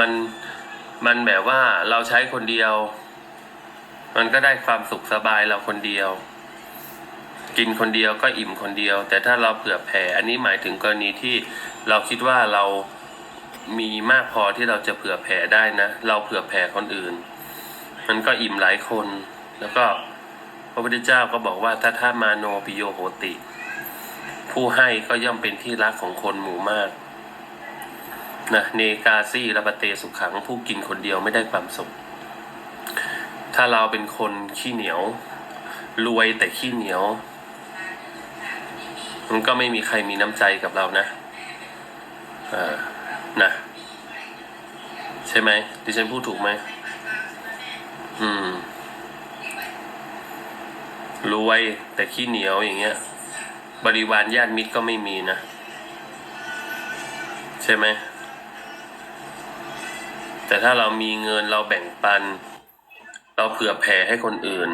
มันมันแบบว่าเราใช้คนเดียว มันก็ได้ความสุขสบายเราคนเดียว กินคนเดียวก็อิ่มคนเดียว แต่ถ้าเราเผื่อแผ่ อันนี้หมายถึงกรณีที่เราคิดว่าเรามีมากพอที่เราจะเผื่อแผ่ได้นะ เราเผื่อแผ่คนอื่น มันก็อิ่มหลายคน แล้วก็พระพุทธเจ้าก็บอกว่าถ้าท่ามาโนปิโยโหติ ผู้ให้ก็ย่อมเป็นที่รักของคนหมู่มาก นะเนกาซี่ระปะเตสุขังผู้กินคนเดียวไม่ได้ความสุข ถ้าเราเป็นคนขี้เหนียว รวยแต่ขี้เหนียว มันก็ไม่มีใครมีน้ำใจกับเรานะเออนะใช่ไหมดิฉันพูดถูกไหมอืม รวยแต่ขี้เหนียวอย่างเงี้ย บริวารญาติมิตรก็ไม่มีนะ ใช่ไหม แต่ถ้าเรามีเงินเราแบ่งปัน เราเผื่อแผ่ให้คนอื่น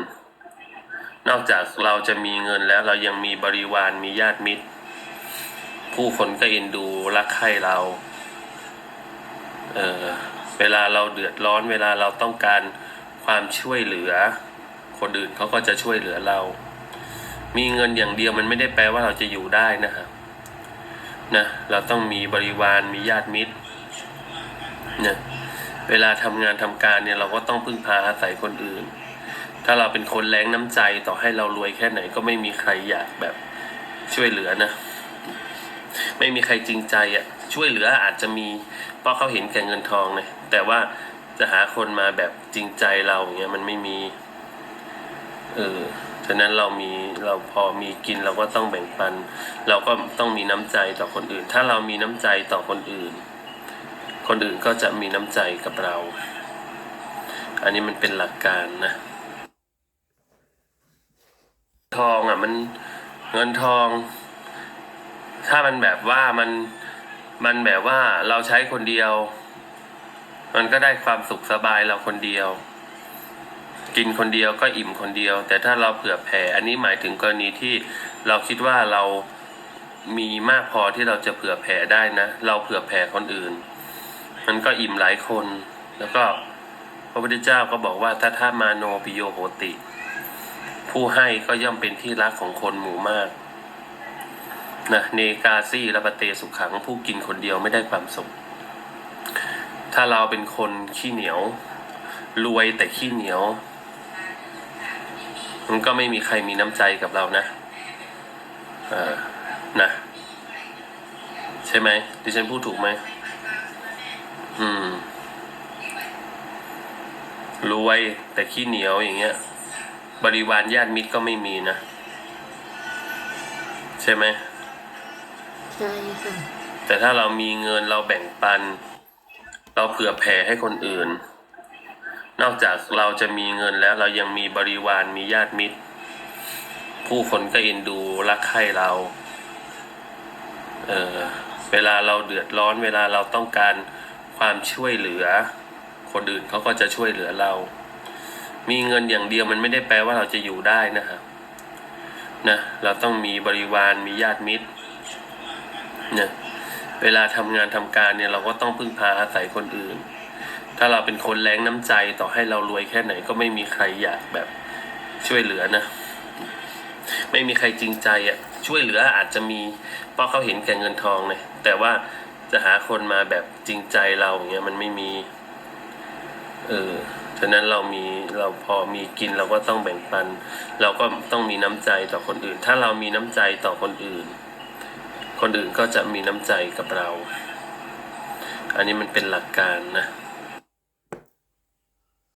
นอกจากเราจะมีเงินแล้วเรายังมีบริวารมีญาติมิตร ผู้คนก็เอ็นดูรักใคร่เรา เออเวลาเราเดือดร้อนเวลาเราต้องการความช่วยเหลือ คนอื่นเขาก็จะช่วยเหลือเรา มีเงินอย่างเดียวมันไม่ได้แปลว่าเราจะอยู่ได้นะครับนะ เราต้องมีบริวารมีญาติมิตรนะ เวลาทำงานทำการเนี่ยเราก็ต้องพึ่งพาอาศัยคนอื่น ถ้าเราเป็นคนแรงน้ำใจต่อให้เรารวยแค่ไหนก็ไม่มีใครอยากแบบช่วยเหลือนะ ไม่มีใครจริงใจอะ ช่วยเหลืออาจจะมีเพราะเขาเห็นแก่เงินทองเลยแต่ว่าจะหาคนมาแบบจริงใจเราอย่างเงี้ยมันไม่มี เออฉะนั้นเรามีเราพอมีกินเราก็ต้องแบ่งปัน เราก็ต้องมีน้ำใจต่อคนอื่น ถ้าเรามีน้ำใจต่อคนอื่น คนอื่นก็จะมีน้ำใจกับเรา อันนี้มันเป็นหลักการนะ ทองอะมันเงินทอง ถ้ามันแบบว่ามันมันแบบว่าเราใช้คนเดียว มันก็ได้ความสุขสบายเราคนเดียว กินคนเดียวก็อิ่มคนเดียว แต่ถ้าเราเผื่อแผ่ อันนี้หมายถึงกรณีที่เราคิดว่าเรามีมากพอที่เราจะเผื่อแผ่ได้นะ เราเผื่อแผ่คนอื่น มันก็อิ่มหลายคน แล้วก็พระพุทธเจ้าก็บอกว่าถ้าท่ามาโนปิโยโหติ ผู้ให้ก็ย่อมเป็นที่รักของคนหมู่มากนะเนกาซี่ระปะเตสุขังผู้กินคนเดียวไม่ได้ความสุข ถ้าเราเป็นคนขี้เหนียว รวยแต่ขี้เหนียว มันก็ไม่มีใครมีน้ำใจกับเรานะเออนะ ใช่ไหมดิฉันพูดถูกไหม อืม รวยแต่ขี้เหนียวอย่างเงี้ย บริวารญาติมิตรก็ไม่มีนะ ใช่ไหม ใช่ค่ะ แต่ถ้าเรามีเงินเราแบ่งปัน เราเผื่อแผ่ให้คนอื่น นอกจากเราจะมีเงินแล้วเรายังมีบริวารมีญาติมิตร ผู้คนก็เอ็นดูรักใคร่เรา เออเวลาเราเดือดร้อนเวลาเราต้องการ ความช่วยเหลือ คนอื่นเขาก็จะช่วยเหลือเรา มีเงินอย่างเดียวมันไม่ได้แปลว่าเราจะอยู่ได้นะครับนะเราต้องมีบริวารมีญาติมิตรเนี่ยเวลาทำงานทำการเนี่ยเราก็ต้องพึ่งพาอาศัยคนอื่น ถ้าเราเป็นคนแรงน้ำใจต่อให้เรารวยแค่ไหนก็ไม่มีใครอยากแบบช่วยเหลือนะ ไม่มีใครจริงใจอะช่วยเหลืออาจจะมีเพราะเขาเห็นแก่เงินทองเลยแต่ว่า จะหาคนมาแบบจริงใจเราอย่างเงี้ยมันไม่มี เออฉะนั้นเรามีเราพอมีกินเราก็ต้องแบ่งปัน เราก็ต้องมีน้ำใจต่อคนอื่น ถ้าเรามีน้ำใจต่อคนอื่น คนอื่นก็จะมีน้ำใจกับเรา อันนี้มันเป็นหลักการนะ